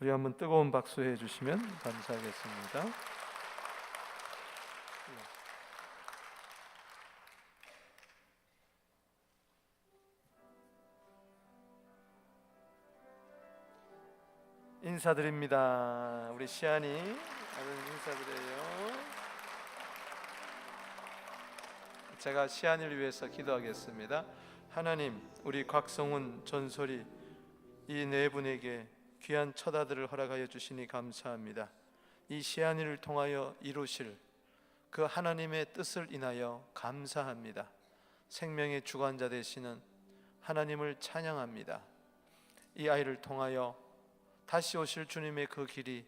우리 한번 뜨거운 박수 해주시면 감사하겠습니다. 인사드립니다. 우리 시안이 인사드려요. 제가 시안이를 위해서 기도하겠습니다. 하나님, 우리 곽성훈 전설이 이 네 분에게 귀한 첫 아들을 허락하여 주시니 감사합니다. 이 시안이를 통하여 이루실 그 하나님의 뜻을 인하여 감사합니다. 생명의 주관자 되시는 하나님을 찬양합니다. 이 아이를 통하여 다시 오실 주님의 그 길이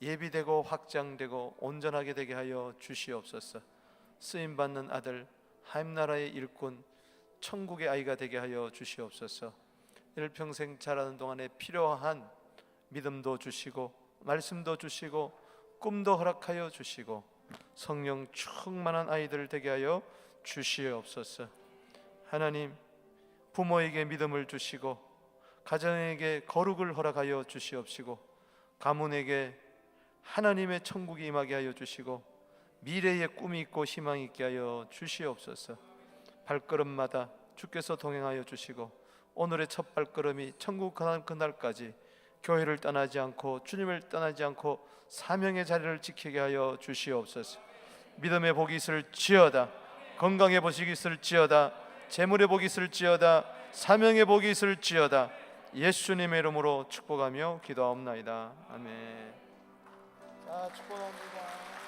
예비되고 확장되고 온전하게 되게 하여 주시옵소서. 쓰임 받는 아들 하임 나라의 일꾼 천국의 아이가 되게 하여 주시옵소서. 일평생 자라는 동안에 필요한 믿음도 주시고 말씀도 주시고 꿈도 허락하여 주시고 성령 충만한 아이들 되게 하여 주시옵소서. 하나님 부모에게 믿음을 주시고 가정에게 거룩을 허락하여 주시옵시고 가문에게 하나님의 천국이 임하게 하여 주시고 미래의 꿈이 있고 희망이 있게 하여 주시옵소서. 발걸음마다 주께서 동행하여 주시고 오늘의 첫 발걸음이 천국 그날 그날까지 교회를 떠나지 않고 주님을 떠나지 않고 사명의 자리를 지키게 하여 주시옵소서. 믿음의 복이 있을지어다. 건강의 복이 있을지어다. 재물의 복이 있을지어다. 사명의 복이 있을지어다. 예수님의 이름으로 축복하며 기도하옵나이다. 아멘. 자, 축복합니다.